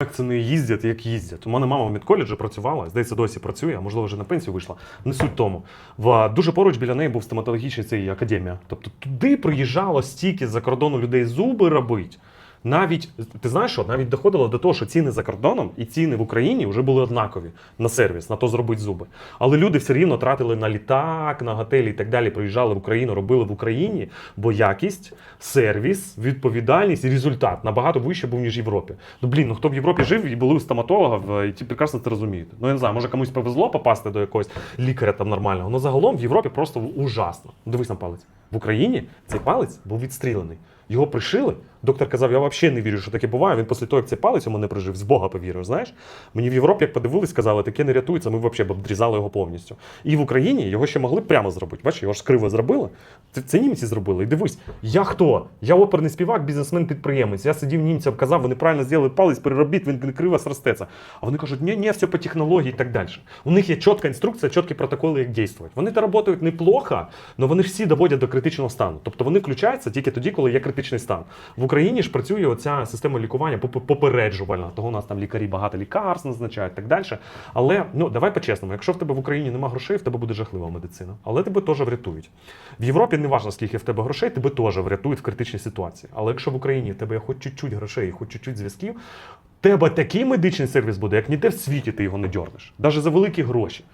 Як це не їздять, як їздять. У мене мама в медколеджі працювала, здається, досі працює, а можливо вже на пенсію вийшла. Не суть тому. В дуже поруч біля неї був стоматологічний цей академія. Тобто туди приїжджало стільки з-за кордону людей зуби робити. Навіть ти знаєш, що навіть доходило до того, що ціни за кордоном і ціни в Україні вже були однакові на сервіс, на то зробити зуби. Але люди все рівно тратили на літак, на готелі і так далі. Приїжджали в Україну, робили в Україні, бо якість, сервіс, відповідальність і результат набагато вище був ніж в Європі. Ну блін, ну хто в Європі жив і були у стоматолога, і ті прекрасно це розумієте. Ну я не знаю, може комусь повезло попасти до якогось лікаря там нормального. але загалом в Європі просто ужасно. Ну, Дивись на палець. В Україні цей палець був відстрілений. Його пришили. Доктор казав, я взагалі не вірю, що таке буває. Він після того, як цей палець у мене прижив, з Бога повірив. Знаєш, мені в Європі, як подивились, сказали, таке не рятується, ми взагалі б обрізали його повністю. І в Україні його ще могли прямо зробити. Бачиш, його ж криво зробили. Це, це німці зробили. І дивись, я хто? Я оперний співак, бізнесмен, підприємець. Я сидів німцям, казав, вони правильно зробили палець, переробіть, він криво сростеться. А вони кажуть, ні, ні, все по технології і так далі. У них є чітка інструкція, чіткі протоколи, як дійствувати. Вони то працюють неплохо, але вони всі доводять до критичного стану. Тобто вони включаються тільки тоді, коли є критичний стан. В Україні ж працює оця система лікування попереджувальна. Того у нас там лікарі багато лікарств назначають так далі. Але ну давай по-чесному, якщо в тебе в Україні нема грошей, в тебе буде жахлива медицина. Але тебе теж врятують. В Європі не важливо, скільки в тебе грошей, тебе теж врятують в критичній ситуації. Але якщо в Україні в тебе є хоч чуть-чуть грошей, хоч чуть-чуть зв'язків, тебе такий медичний сервіс буде, як ніде в світі ти його не дьорнеш. Навіть за великі гроші.